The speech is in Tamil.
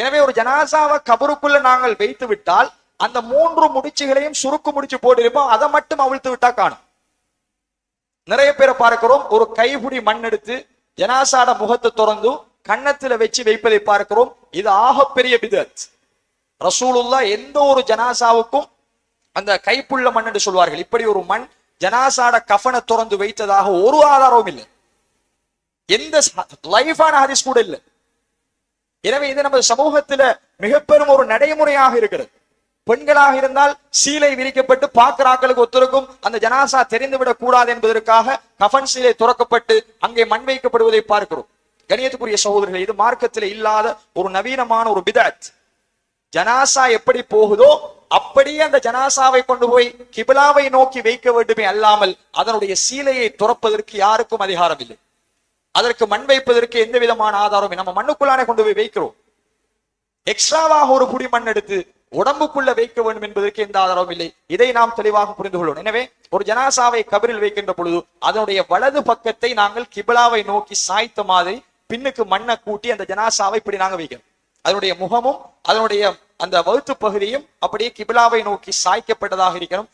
எனவே ஒரு ஜனாசாவை கபருக்குள்ள நாங்கள் வைத்து விட்டால் அந்த மூன்று முடிச்சுகளையும் சுருக்கு முடிச்சு போட்டிருப்போம். அதை மட்டும் அவிழ்த்து விட்டா காணும். நிறைய பேரை பார்க்கிறோம். ஒரு கைபுடி மண் எடுத்து ஜனாசாட முகத்தை திறந்து கன்னத்துல வச்சு வைப்பதை பார்க்கிறோம். இது ஆகப்பெரிய பிதத் ரசூலுல்லா எந்த ஒரு ஜனாசாவுக்கும் அந்த கைப்புள்ள மண் என்று சொல்வார்கள். இப்படி ஒரு மண் ஜனாசாட கஃனை திறந்து வைத்ததாக ஒரு ஆதாரமும் இல்லை. எந்த லைஃபான ஹரிஸ் கூட இல்லை. எனவே இது நமது சமூகத்துல மிக பெரும் ஒரு நடைமுறையாக இருக்கிறது. பெண்களாக இருந்தால் சீலை விரிக்கப்பட்டு பாக்குறாக்களுக்கு ஒத்துருக்கும். அந்த ஜனாசா தெரிந்துவிடக் கூடாது என்பதற்காக கஃபன் சீலை துறக்கப்பட்டு அங்கே மண் வைக்கப்படுவதை பார்க்கிறோம். கணியத்துக்குரிய சகோதரர்கள் இது மார்க்கத்தில் இல்லாத ஒரு நவீனமான ஒரு பிதத். ஜனாசா எப்படி போகுதோ அப்படியே அந்த ஜனாசாவை கொண்டு போய் கிபிலாவை நோக்கி வைக்க வேண்டுமே அல்லாமல் அதனுடைய சீலையை துறப்பதற்கு யாருக்கும் அதிகாரம் இல்லை. அதற்கு மண் வைப்பதற்கு எந்த விதமான ஆதாரம் நம்ம மண்ணுக்குள்ளானே கொண்டு போய் வைக்கிறோம். எக்ஸ்ட்ராவாக ஒரு புடி மண் எடுத்து உடம்புக்குள்ள வைக்க வேண்டும் என்பதற்கு எந்த ஆதாரமும் இல்லை. இதை நாம் தெளிவாக புரிந்து கொள்வோம் எனவே ஒரு ஜனாசாவை கபரில் வைக்கின்ற பொழுது அதனுடைய வலது பக்கத்தை நாங்கள் கிபிலாவை நோக்கி சாய்த்த மாதிரி பின்னுக்கு மண்ணை கூட்டி அந்த ஜனாசாவை இப்படி நாங்க வைக்கிறோம். அதனுடைய முகமும் அதனுடைய அந்த வகுத்து பகுதியும் அப்படியே கிபிலாவை நோக்கி சாய்க்கப்பட்டதாக இருக்கணும்.